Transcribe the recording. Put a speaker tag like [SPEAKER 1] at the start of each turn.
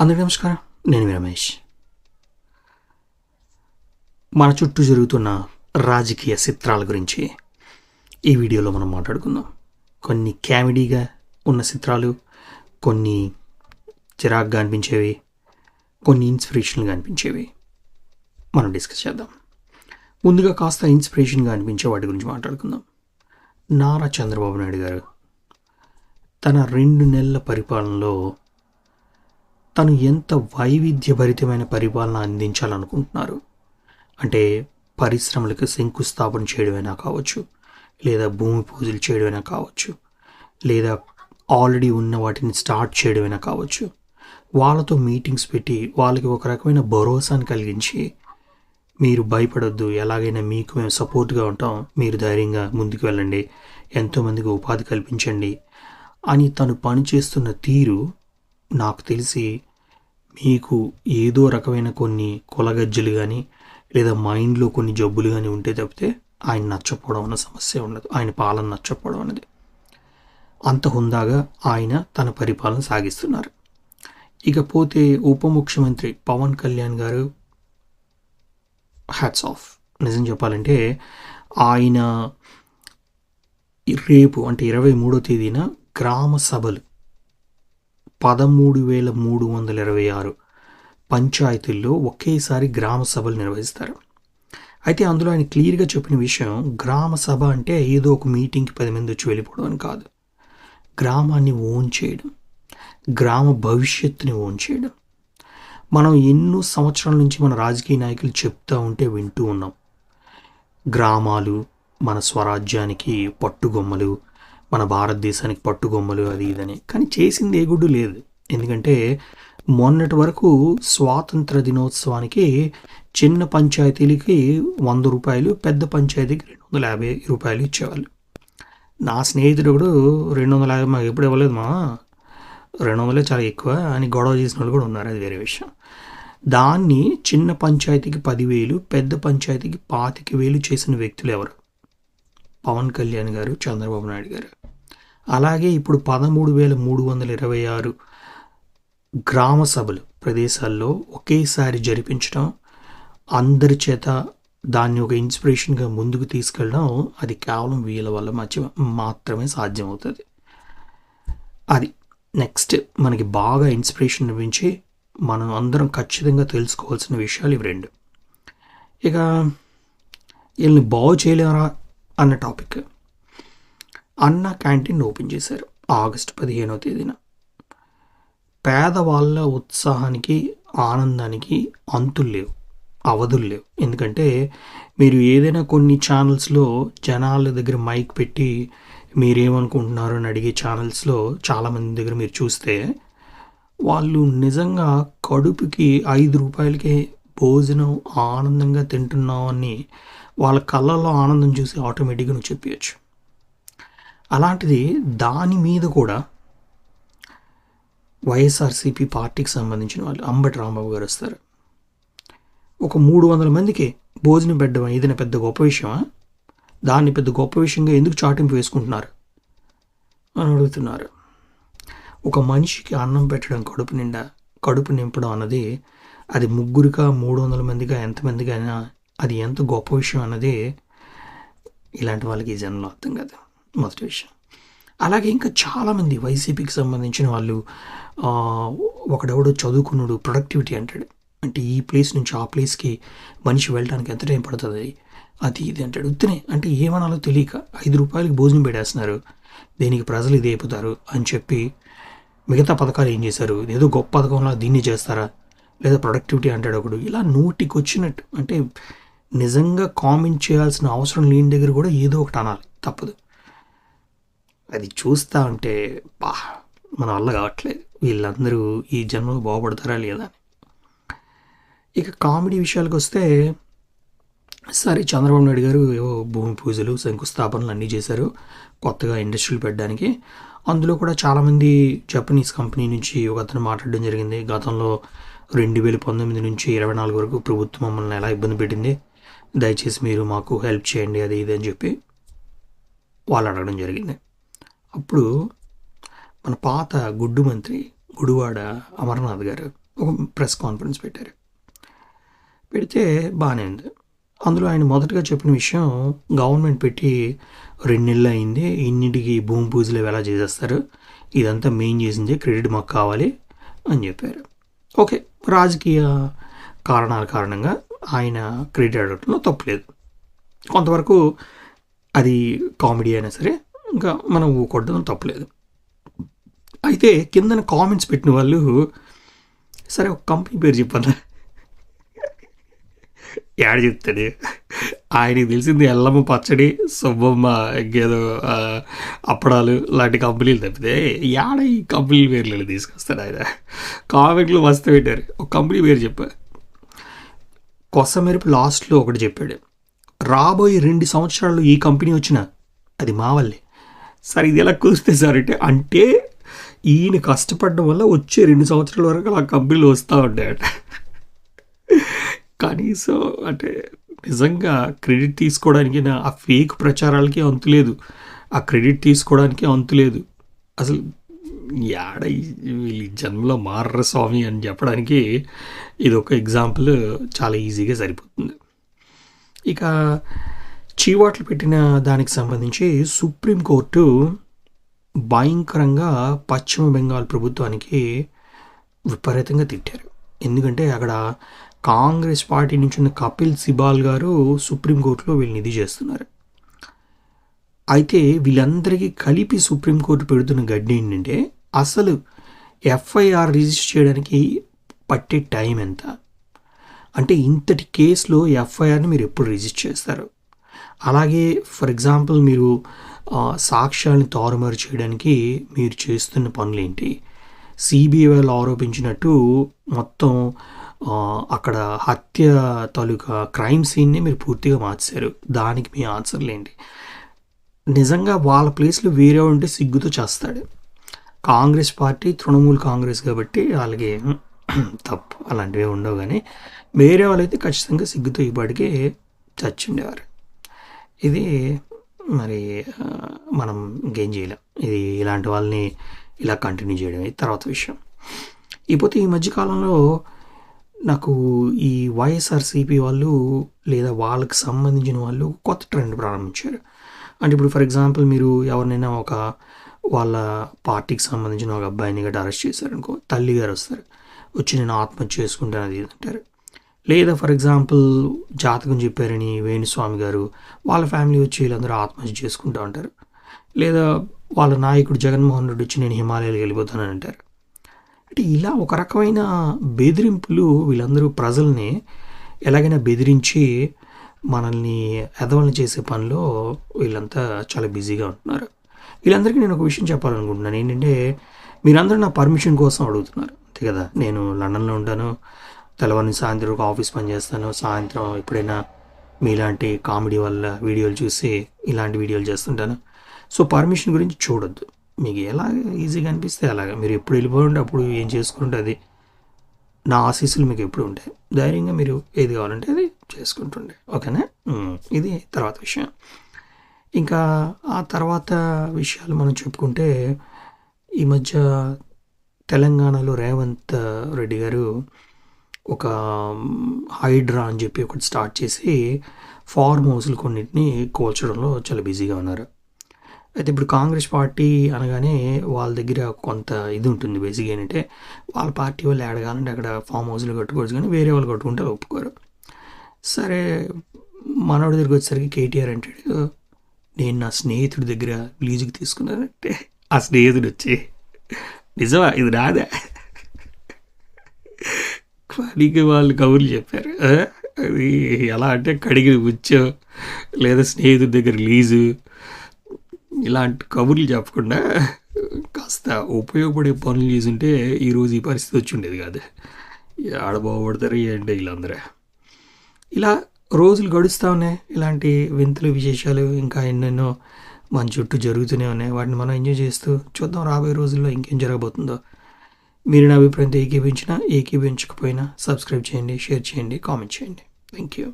[SPEAKER 1] అందరికీ నమస్కారం. నేను మీ రమేష్. మన చుట్టూ జరుగుతున్న రాజకీయ చిత్రాల గురించి ఈ వీడియోలో మనం మాట్లాడుకుందాం. కొన్ని కామెడీగా ఉన్న చిత్రాలు కొన్ని చిరాగ్గా అనిపించేవి కొన్ని ఇన్స్పిరేషన్గా అనిపించేవి. మనం డిస్కస్ చేద్దాం. ముందుగా కాస్త ఇన్స్పిరేషన్గా అనిపించే వాటి గురించి మాట్లాడుకుందాం. నారా చంద్రబాబు నాయుడు గారు తన రెండు నెలల పరిపాలనలో తను ఎంత వైవిధ్యభరితమైన పరిపాలన అందించాలనుకుంటున్నారు? అంటే పరిశ్రమలకు శంకుస్థాపన చేయడమైనా కావచ్చు లేదా భూమి పూజలు చేయడమైనా కావచ్చు లేదా ఆల్రెడీ ఉన్న వాటిని స్టార్ట్ చేయడమైనా కావచ్చు వాళ్ళతో మీటింగ్స్ పెట్టి వాళ్ళకి ఒక రకమైన భరోసాను కలిగించి మీరు భయపడొద్దు ఎలాగైనా మీకు మేము సపోర్ట్గా ఉంటాం మీరు ధైర్యంగా ముందుకు వెళ్ళండి ఎంతోమందికి ఉపాధి కల్పించండి అని తను పనిచేస్తున్న తీరు నాకు తెలిసి మీకు ఏదో రకమైన కొన్ని కొలగజ్జలు కానీ లేదా మైండ్లో కొన్ని జబ్బులు కానీ ఉంటే తప్పితే ఆయన నచ్చకపోవడం అన్న సమస్య ఉండదు. ఆయన పాలన నచ్చకపోవడం అనేది. అంత హుందాగా ఆయన తన పరిపాలన సాగిస్తున్నారు. ఇకపోతే ఉప ముఖ్యమంత్రి పవన్ కళ్యాణ్ గారు హ్యాట్స్ ఆఫ్ నిజం చెప్పాలంటే ఆయన రేపు అంటే ఇరవై మూడో తేదీన గ్రామ సభలు పదమూడు వేల మూడు వందల ఇరవై ఆరు పంచాయతీల్లో ఒకేసారి గ్రామ సభలు నిర్వహిస్తారు. అయితే అందులో ఆయన క్లియర్గా చెప్పిన విషయం గ్రామ సభ అంటే ఏదో ఒక మీటింగ్కి పది మంది వచ్చి వెళ్ళిపోవడం అని కాదు. గ్రామాన్ని ఓన్ చేయడం గ్రామ భవిష్యత్తుని ఓన్ చేయడం. మనం ఎన్నో సంవత్సరాల నుంచి మన రాజకీయ నాయకులు చెప్తూ ఉంటే వింటూ ఉన్నాం. గ్రామాలు మన స్వరాజ్యానికి పట్టుగొమ్మలు మన భారతదేశానికి పట్టుగొమ్మలు అది ఇదని. కానీ చేసింది ఏ గుడ్డు లేదు. ఎందుకంటే మొన్నటి వరకు స్వాతంత్ర దినోత్సవానికి చిన్న పంచాయతీలకి వంద రూపాయలు పెద్ద పంచాయతీకి రెండు వందల యాభై రూపాయలు ఇచ్చేవాళ్ళు. నా స్నేహితుడు కూడా రెండు వందల యాభై మాకు ఎప్పుడు ఇవ్వలేదు మా. రెండు వందలే చాలా ఎక్కువ అని గొడవ చేసిన వాళ్ళు కూడా ఉన్నారు అది వేరే విషయం. దాన్ని చిన్న పంచాయతీకి పదివేలు పెద్ద పంచాయతీకి పాతిక వేలు చేసిన వ్యక్తులు ఎవరు? పవన్ కళ్యాణ్ గారు చంద్రబాబు నాయుడు గారు. అలాగే ఇప్పుడు పదమూడు వేల మూడు వందల ఇరవై ఆరు గ్రామ సభలు ప్రదేశాల్లో ఒకేసారి జరిపించడం అందరి చేత దాన్ని ఒక ఇన్స్పిరేషన్గా ముందుకు తీసుకెళ్ళడం అది కేవలం వీళ్ళ వల్ల మధ్య మాత్రమే సాధ్యమవుతుంది. అది నెక్స్ట్ మనకి బాగా ఇన్స్పిరేషన్ అనిపించి మనం అందరం ఖచ్చితంగా తెలుసుకోవాల్సిన విషయాలు ఇవి రెండు. ఇక వీళ్ళని బాగు చేయలేరా అన్న టాపిక్. అన్న క్యాంటీన్ ఓపెన్ చేశారు ఆగస్టు పదిహేనో తేదీన. పేదవాళ్ళ ఉత్సాహానికి ఆనందానికి అంతులు లేవు అవధులు లేవు. ఎందుకంటే మీరు ఏదైనా కొన్ని ఛానల్స్లో జనాల దగ్గర మైక్ పెట్టి మీరేమనుకుంటున్నారు అని అడిగే ఛానల్స్లో చాలామంది దగ్గర మీరు చూస్తే వాళ్ళు నిజంగా కడుపుకి ఐదు రూపాయలకే భోజనం ఆనందంగా తింటున్నామని వాళ్ళ కళ్ళల్లో ఆనందం చూసి ఆటోమేటిక్గా నువ్వు చెప్పచ్చు అలాంటిది దాని మీద కూడా వైఎస్ఆర్సీపీ పార్టీకి సంబంధించిన వాళ్ళు అంబటి రాంబాబు గారు వస్తారు. ఒక మూడు వందల మందికి భోజనం పెట్టడం ఏదైనా పెద్ద గొప్ప విషయమా? దాన్ని పెద్ద గొప్ప విషయంగా ఎందుకు చాటింపు వేసుకుంటున్నారు? అని అడుగుతున్నారు. ఒక మనిషికి అన్నం పెట్టడం కడుపు నిండా కడుపు నింపడం అన్నది అది ముగ్గురిగా మూడు వందల మందిగా ఎంతమందిగా అయినా అది ఎంత గొప్ప విషయం అన్నది ఇలాంటి వాళ్ళకి ఈ జన్మలో అర్థం కదా. మొదటి విషయం. అలాగే ఇంకా చాలామంది వైసీపీకి సంబంధించిన వాళ్ళు ఒకడెవడో చదువుకున్నాడు ప్రొడక్టివిటీ అంటాడు. అంటే ఈ ప్లేస్ నుంచి ఆ ప్లేస్కి మనిషి వెళ్ళడానికి ఎంత టైం పడుతుంది? అది ఇది అంటాడు. ఉత్తనే అంటే ఏమనాలో తెలియక ఐదు రూపాయలకి భోజనం పెట్టేస్తున్నారు. దీనికి ప్రజలు ఇది అయిపోతారు అని చెప్పి మిగతా పథకాలు ఏం చేశారు? ఏదో గొప్ప పథకంలో దీన్ని చేస్తారా? లేదా ప్రొడక్టివిటీ అంటాడు ఒకడు. ఇలా నోటికి వచ్చినట్టు అంటే నిజంగా కామెంట్ చేయాల్సిన అవసరం లేని దగ్గర కూడా ఏదో ఒకటి అనాలి. తప్పదు. అది చూస్తా ఉంటే బా మన వల్ల కావట్లేదు. వీళ్ళందరూ ఈ జన్మలో బాగుపడతారా లేదా ఇక కామెడీ విషయాలకు వస్తే సరే చంద్రబాబు నాయుడు గారు ఏవో భూమి పూజలు శంకుస్థాపనలు అన్నీ చేశారు కొత్తగా ఇండస్ట్రీలు పెట్టడానికి. అందులో కూడా చాలామంది జపనీస్ కంపెనీ నుంచి ఒక అతను మాట్లాడడం జరిగింది. గతంలో రెండు వేల పంతొమ్మిది నుంచి ఇరవై నాలుగు వరకు ప్రభుత్వం మమ్మల్ని ఎలా ఇబ్బంది పెట్టింది దయచేసి మీరు మాకు హెల్ప్ చేయండి అది ఇది అని చెప్పి వాళ్ళు అడగడం జరిగింది. అప్పుడు మన పాత గుడ్డు మంత్రి గుడివాడ అమర్నాథ్ గారు ఒక ప్రెస్ కాన్ఫరెన్స్ పెట్టారు. పెడితే బాగానే ఉంది. అందులో ఆయన మొదటగా చెప్పిన విషయం గవర్నమెంట్ పెట్టి రెండు నెలలు అయింది ఇన్నింటికి భూమి పూజలు ఎలా చేసేస్తారు ఇదంతా మెయిన్ చేసింది క్రెడిట్ మాకు కావాలి అని చెప్పారు. ఓకే రాజకీయ కారణాల కారణంగా ఆయన క్రెడిట్ అడగడంలో తప్పులేదు కొంతవరకు అది కామెడీ అయినా సరే ఇంకా మనం ఊకొట్టడం తప్పలేదు. అయితే కిందన కామెంట్స్ పెట్టిన వాళ్ళు సరే ఒక కంపెనీ పేరు చెప్పన్నా. యాడ్ చెప్తాడు? ఆయనకి తెలిసింది ఎల్లమ్మ పచ్చడి సుబ్బమ్మ ఇంకేదో అప్పడాలు లాంటి కంపెనీలు తప్పితే యాడ ఈ కంపెనీ పేర్లు తీసుకొస్తాడు ఆయన? కామెంట్లు మస్తు పెట్టారు. ఒక కంపెనీ పేరు చెప్పా. కొసమెరుపు లాస్ట్లో ఒకటి చెప్పాడు. రాబోయే రెండు సంవత్సరాలు ఈ కంపెనీ వచ్చిన అది మా వల్లే. సార్ ఇది ఎలా కుదిరితే సార్ అంటే అంటే ఈయన కష్టపడడం వల్ల వచ్చే రెండు సంవత్సరాల వరకు ఆ కంపెనీలు వస్తూ ఉండేట కనీసం అంటే నిజంగా క్రెడిట్ తీసుకోవడానికి నా ఆ ఫేక్ ప్రచారాలకి అంతులేదు ఆ క్రెడిట్ తీసుకోవడానికి అంతులేదు అసలు ఏడ వీళ్ళ జన్మలో మారర స్వామి అని చెప్పడానికి ఇది ఒక ఎగ్జాంపుల్ చాలా ఈజీగా సరిపోతుంది. ఇక చీవాట్లు పెట్టిన దానికి సంబంధించి సుప్రీంకోర్టు భయంకరంగా పశ్చిమ బెంగాల్ ప్రభుత్వానికి విపరీతంగా తిట్టారు. ఎందుకంటే అక్కడ కాంగ్రెస్ పార్టీ నుంచి ఉన్న కపిల్ సిబాల్ గారు సుప్రీంకోర్టులో వీళ్ళు నిధి చేస్తున్నారు. అయితే వీళ్ళందరికీ కలిపి సుప్రీంకోర్టు పెడుతున్న గడ్డి ఏంటంటే అసలు ఎఫ్ఐఆర్ రిజిస్టర్ చేయడానికి పట్టే టైం ఎంత? అంటే ఇంతటి కేసులో ఎఫ్ఐఆర్ని మీరు ఎప్పుడు రిజిస్టర్ చేస్తారు? అలాగే ఫర్ ఎగ్జాంపుల్ మీరు సాక్ష్యాలను తారుమారు చేయడానికి మీరు చేస్తున్న పనులు ఏంటి సిబిఐ వాళ్ళు ఆరోపించినట్టు మొత్తం అక్కడ హత్య తాలూకా క్రైమ్ సీన్ని మీరు పూర్తిగా మార్చారు. దానికి మీ ఆన్సర్లు ఏంటి నిజంగా వాళ్ళ ప్లేస్లో వేరే ఉంటే సిగ్గుతో చేస్తాడు. కాంగ్రెస్ పార్టీ తృణమూల్ కాంగ్రెస్ కాబట్టి వాళ్ళకి తప్పు అలాంటివి ఉండవు కానీ వేరే వాళ్ళైతే ఖచ్చితంగా సిగ్గుతో ఇప్పటికే చచ్చి చచ్చిండేవారు. ఇది మరి మనం ఇంకేం చేయలేం. ఇది ఇలాంటి వాళ్ళని ఇలా కంటిన్యూ చేయడం తర్వాత విషయం. ఇకపోతే ఈ మధ్యకాలంలో నాకు ఈ వైఎస్ఆర్సీపీ వాళ్ళు లేదా వాళ్ళకి సంబంధించిన వాళ్ళు కొత్త ట్రెండ్ ప్రారంభించారు. అంటే ఇప్పుడు ఫర్ ఎగ్జాంపుల్ మీరు ఎవరినైనా ఒక వాళ్ళ పార్టీకి సంబంధించిన ఒక అబ్బాయిని గట్రా అరెస్ట్ చేశారనుకో తల్లి గారు వస్తారు. వచ్చి నేను ఆత్మహత్య చేసుకుంటాను అది అంటారు. లేదా ఫర్ ఎగ్జాంపుల్ జాతకం చెప్పారని వేణుస్వామి గారు వాళ్ళ ఫ్యామిలీ వచ్చి వీళ్ళందరూ ఆత్మహత్య చేసుకుంటూ ఉంటారు. లేదా వాళ్ళ నాయకుడు జగన్మోహన్ రెడ్డి వచ్చి నేను హిమాలయాలకు వెళ్ళిపోతానని అంటారు. అంటే ఇలా ఒక రకమైన బెదిరింపులు వీళ్ళందరూ ప్రజల్ని ఎలాగైనా బెదిరించి మనల్ని ఎదవల్ని చేసే పనిలో వీళ్ళంతా చాలా బిజీగా ఉంటున్నారు. వీళ్ళందరికీ నేను ఒక విషయం చెప్పాలనుకుంటున్నాను. ఏంటంటే మీరందరూ నా పర్మిషన్ కోసం అడుగుతున్నారు. అంతే కదా? నేను లండన్లో ఉంటాను. తెల్లవారిని సాయంత్రం ఒక ఆఫీస్ పని చేస్తాను. సాయంత్రం ఎప్పుడైనా మీలాంటి కామెడీ వల్ల వీడియోలు చూసి ఇలాంటి వీడియోలు చేస్తుంటాను. సో పర్మిషన్ గురించి చూడొద్దు. మీకు ఎలా ఈజీగా అనిపిస్తే అలాగా. మీరు ఎప్పుడు వెళ్ళిపోండి అప్పుడు ఏం చేసుకుంటే అది నా ఆశీస్సులు మీకు ఎప్పుడు ఉంటాయి. ధైర్యంగా మీరు ఏది కావాలంటే అది చేసుకుంటుండే. ఓకేనా? ఇది తర్వాత విషయం. ఇంకా ఆ తర్వాత విషయాలు మనం చెప్పుకుంటే ఈ మధ్య తెలంగాణలో రేవంత్ రెడ్డి గారు ఒక హైడ్రా అని చెప్పి ఒకటి స్టార్ట్ చేసి ఫార్మ్ హౌస్లు కొన్నింటిని కోల్చడంలో చాలా బిజీగా ఉన్నారు. అయితే ఇప్పుడు కాంగ్రెస్ పార్టీ అనగానే వాళ్ళ దగ్గర కొంత ఇది ఉంటుంది బేసిక్గా ఏంటంటే వాళ్ళ పార్టీ వాళ్ళు ఏడగాలంటే అక్కడ ఫామ్ హౌస్లు కట్టుకోవచ్చు కానీ వేరే వాళ్ళు కట్టుకుంటే ఒప్పుకోరు. సరే మనోడి దగ్గరికి వచ్చేసరికి కేటీఆర్ అంటాడు నేను నా స్నేహితుడి దగ్గర లీజుకి తీసుకున్నానంటే ఆ స్నేహితుడు వచ్చి నిజమా? ఇది రాదే పనికి వాళ్ళు కబుర్లు చెప్పారు. అది ఎలా అంటే కడిగి ఉచ్చో లేదా స్నేహితుడి దగ్గర లీజు ఇలాంటి కబుర్లు చెప్పకుండా కాస్త ఉపయోగపడే పనులు చేసుంటే ఈరోజు ఈ పరిస్థితి వచ్చి ఉండేది కాదు. ఆడ బాగుపడతారు ఏంటి వీళ్ళందరూ. ఇలా రోజులు గడుస్తూ ఉన్నాయి. ఇలాంటి వింతలు విశేషాలు ఇంకా ఎన్నెన్నో మన చుట్టూ జరుగుతూనే ఉన్నాయి. వాటిని మనం ఎంజాయ్ చేస్తూ చూద్దాం రాబోయే రోజుల్లో ఇంకేం జరగబోతుందో. మీరు నా అభిప్రాయంతో ఏకీభించినా ఏకీభించకపోయినా సబ్స్క్రైబ్ చేయండి షేర్ చేయండి కామెంట్ చేయండి. Thank you